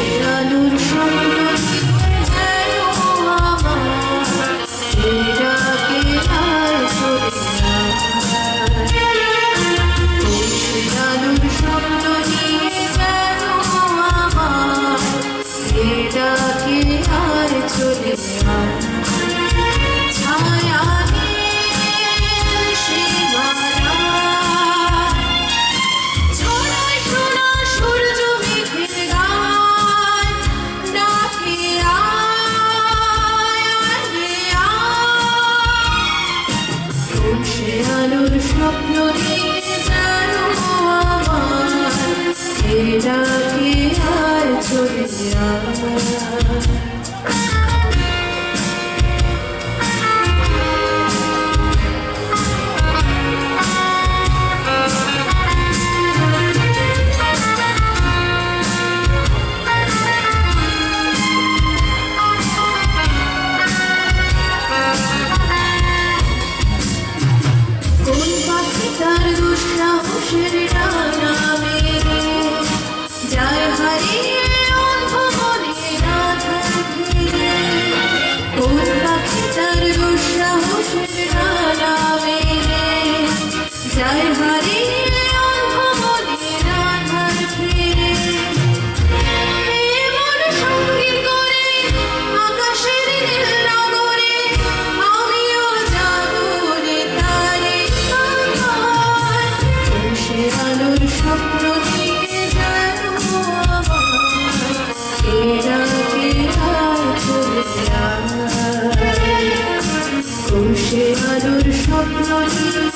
She সে আলোর তার দুঃসাহসের ডানা সে আলোর স্বপ্ন নিয়ে